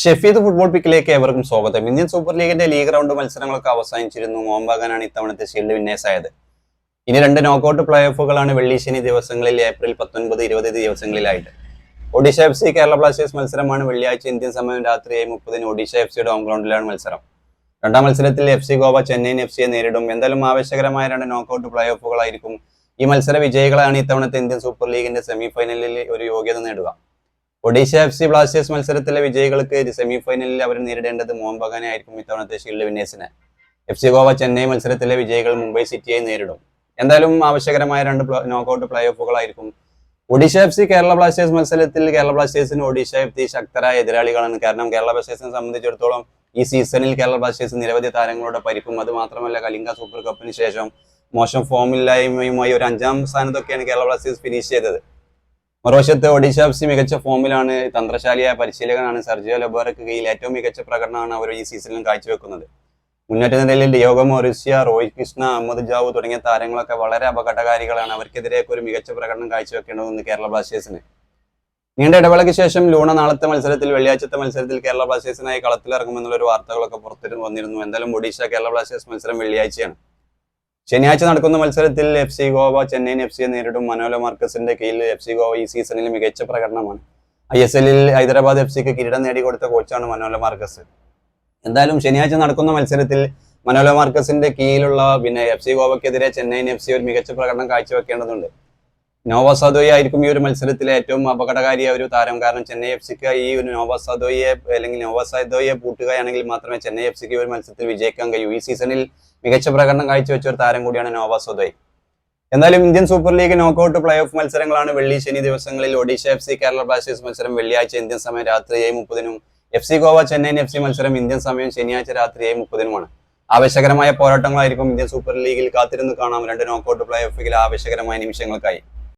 Shefeed football പിക്കിലേക്ക് ഏവർക്കും സ്വാഗതം. ഇന്ത്യൻ സൂപ്പർ ലീഗിന്റെ ലീഗ് റൗണ്ട് മത്സരങ്ങളൊക്കെ അവസാനിച്ചിരുന്നു. മോഹൻബാഗാനാണ് ഇത്തവണത്തെ ഷീൽഡ് വിന്നേഴ്സ് ആയത് ഇനി രണ്ട് നോക്കൌട്ട് പ്ലേ ഓഫുകളാണ് വെള്ളി ശനി ദിവസങ്ങളിൽ ഏപ്രിൽ പത്തൊൻപത് ഇരുപത് ദിവസങ്ങളിലായിട്ട്. Odisha F C Kerala blasters മത്സരമാണ് വെള്ളിയാഴ്ച ഇന്ത്യൻ സമയം രാത്രി ഏഴ് മുപ്പതിന് ഒഡീഷ എഫ് സിയുടെ ഹോം ഗ്രൗണ്ടിലാണ് മത്സരം. രണ്ടാം മത്സരത്തിൽ F C Goa Chennaiyin F സിയെ നേരിടും. എന്തായാലും ആവശ്യകരമായ രണ്ട് നോക്കൌട്ട് പ്ലേ ഓഫുകളായിരിക്കും ഈ മത്സര വിജയികളാണ് ഇത്തവണത്തെ ഇന്ത്യൻ സൂപ്പർ ലീഗിന്റെ സെമിഫൈനലിൽ ഒരു യോഗ്യത നേടുക. ഒഡീഷ എഫ് സി ബ്ലാസ്റ്റേഴ്സ് മത്സരത്തിലെ വിജയികൾക്ക് സെമി ഫൈനലിൽ അവർ നേരിടേണ്ടത് മോഹൻ ബഗാനെ ആയിരിക്കും ഇത്തവണത്തെ ഷീൽഡ് വിന്നേഴ്സിനെ എഫ് സി ഗോവ ചെന്നൈ മത്സരത്തിലെ വിജയികൾ മുംബൈ സിറ്റിയെ നേരിടും. എന്തായാലും ആവശ്യകരമായ രണ്ട് knockout play ഓഫുകളായിരിക്കും Odisha F C Kerala Blasters മത്സരത്തിൽ കേരള ബ്ലാസ്റ്റേഴ്സിന് ഒഡീഷ എഫ് സി ശക്തരായ എതിരാളികളാണ്. കാരണം കേരള ബ്ലാസ്റ്റേഴ്സിനെ സംബന്ധിച്ചിടത്തോളം ഈ സീസണിൽ കേരള ബ്ലാസ്റ്റേഴ്സ് നിരവധി താരങ്ങളുടെ പരിക്കും അത് മാത്രമല്ല കലിംഗ സൂപ്പർ കപ്പിന് ശേഷം മോശം ഫോമില്ലായ്മയുമായി ഒരു അഞ്ചാം സ്ഥാനത്തൊക്കെയാണ് കേരള ബ്ലാസ്റ്റേഴ്സ് ഫിനിഷ് ചെയ്തത്. മറുവശത്ത് ഒഡീഷ എഫ് സി മികച്ച ഫോമിലാണ് തന്ത്രശാലിയായ പരിശീലകനാണ് സർജിയോ ലബോറയ്ക്ക് കീഴിൽ ഏറ്റവും മികച്ച പ്രകടനമാണ് അവർ ഈ സീസണിലും കാഴ്ചവെക്കുന്നത്. മുന്നേറ്റ നിലയിൽ Diego Mauricio Rohit Krishna Ahmed Jahouh തുടങ്ങിയ താരങ്ങളൊക്കെ വളരെ അപകടകാരികളാണ് അവർക്കെതിരെയൊക്കെ ഒരു മികച്ച പ്രകടനം കാഴ്ചവെക്കേണ്ടതെന്ന് കേരള ബ്ലാസ്റ്റേഴ്സിന്. നീണ്ട ഇടവേളയ്ക്ക് ശേഷം ലൂണ നാളത്തെ മത്സരത്തിൽ വെള്ളിയാഴ്ചത്തെ മത്സരത്തിൽ കേരള ബ്ലാസ്റ്റേഴ്സിനായി കളത്തിലിറങ്ങുമെന്നുള്ള ഒരു വാർത്തകളൊക്കെ പുറത്തിരുന്ന് വന്നിരുന്നു. എന്തായാലും ഒഡീഷ കേരള ബ്ലാസ്റ്റേഴ്സ് മത്സരം വെള്ളിയാഴ്ചയാണ്. ശനിയാഴ്ച നടക്കുന്ന മത്സരത്തിൽ F C Goa Chennaiyin F സിയെ നേരിടും. മനോല മാർക്കസിന്റെ കീഴിൽ എഫ് സി ഗോവ ഈ സീസണിൽ മികച്ച പ്രകടനമാണ്. ഐ എസ് എല്ലിൽ ഹൈദരാബാദ് എഫ് സിക്ക് കിരീടം നേടിക്കൊടുത്ത കോച്ചാണ് മനോല മാർക്കസ്. എന്തായാലും ശനിയാഴ്ച നടക്കുന്ന മത്സരത്തിൽ മനോല മാർക്കസിന്റെ കീഴിലുള്ള പിന്നെ എഫ് സി ഗോവയ്ക്കെതിരെ ചെന്നൈയിൻ എഫ് സി ഒരു മികച്ച പ്രകടനം കാഴ്ചവെക്കേണ്ടതുണ്ട്. നോവ സദോയി ആയിരിക്കും ഈ ഒരു മത്സരത്തിലെ ഏറ്റവും അപകടകാരിയ ഒരു താരം. കാരണം ചെന്നൈ എഫ് സിക്ക് ഈ ഒരു നോവ സദോയെ അല്ലെങ്കിൽ നോവ സദോയെ പൂട്ടുകയാണെങ്കിൽ മാത്രമേ ചെന്നൈ എഫ് സിക്ക് ഈ ഒരു മത്സരത്തിൽ വിജയിക്കാൻ കഴിയൂ. ഈ സീസണിൽ മികച്ച പ്രകടനം കാഴ്ചവെച്ച ഒരു താരം കൂടിയാണ് നോവ എന്നാലും Indian super league knockout play off മത്സരങ്ങളാണ് വെള്ളി ശനി ദിവസങ്ങളിൽ Odisha F C Kerala Blasters മത്സരം വെള്ളിയാഴ്ച ഇന്ത്യൻ സമയം രാത്രി ഏഴ് മുപ്പതിനും F C Goa Chennaiyin F C മത്സരം ഇന്ത്യൻ സമയം ശനിയാഴ്ച രാത്രി ഏഴ് മുപ്പതിനുമാണ്. ആവശ്യകരമായ പോരാട്ടങ്ങളായിരിക്കും ഇന്ത്യൻ സൂപ്പർ ലീഗിൽ കാത്തിരുന്ന് കാണാം. രണ്ട് നോക്കൌട്ട് പ്ലേ ഓഫിൽ ആവശ്യകരമായ നിമിഷങ്ങൾക്കായി.